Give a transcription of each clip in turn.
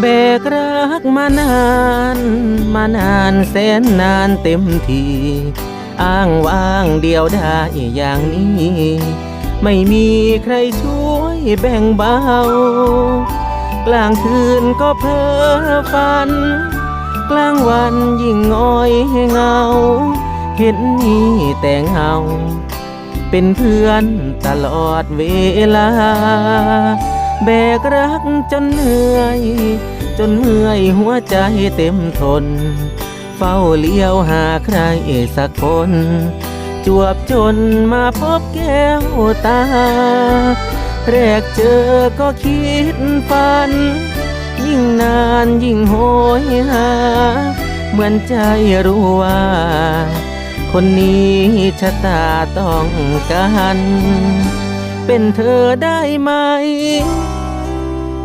แบกรักมานาน มานานแสนนานเต็มทีอ้างว้างเดียวได้อย่างนี้ ไม่มีใครช่วยแบ่งเบากลางคืนก็เพ้อฝัน กลางวันยิ่งง้อยเหงา เห็นนี่แต่เงา เป็นเพื่อนตลอดเวลา แบกรักจนเหนื่อย จนเมื่อยหัวใจเต็มทน เฝ้าเลี้ยวหาใครสักคน จวบจนมาพบแก้วตา แรกเจอก็คิดฝัน ยิ่งนานยิ่งโหยหา เหมือนใจรู้ว่า คนนี้ชะตาต้องการเป็นเธอได้ไหม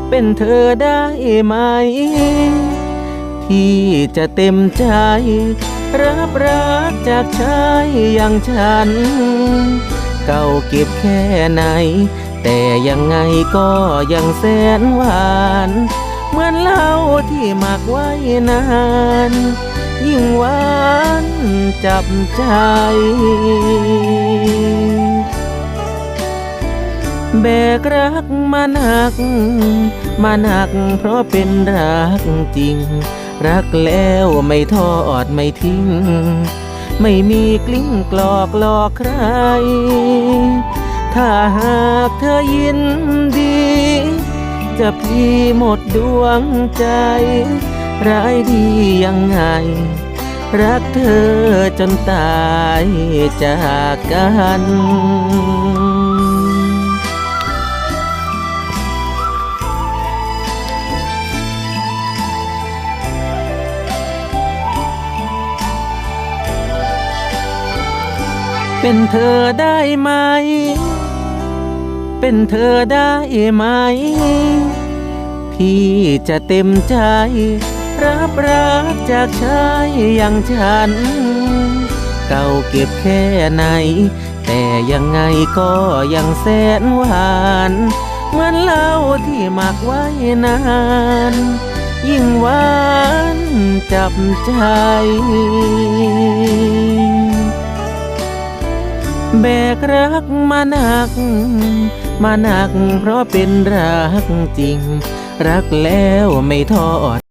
เป็นเธอได้ไหม ที่จะเต็มใจ รับรักจากชายอย่างฉัน เก่าเก็บแค่ไหน แต่ยังไงก็ยังแสนหวาน เหมือนเหล้าที่หมักไว้นาน ยิ่งหวานจับใจ แบกรักมาหนัก มาหนักเพราะเป็นรักจริง รักแล้วไม่ทอดไม่ทิ้ง ไม่มีกลิ้งกลอกหลอกใคร ถ้าหากเธอยินดี จะพี่หมดดวงใจ ร้ายดียังไง รักเธอจนตายจากกัน เป็นเธอได้ไหม เป็นเธอได้ไหมที่จะเต็มใจ รับรักจากชายอย่างฉัน เก่าเก็บแค่ไหน แต่ยังไงก็ยังแสนหวานเหมือนเหล้าที่หมักไว้นาน ยิ่งหวานจับใจ แบกรักมาหนัก มาหนักเพราะเป็นรักจริง รักแล้วไม่ทอด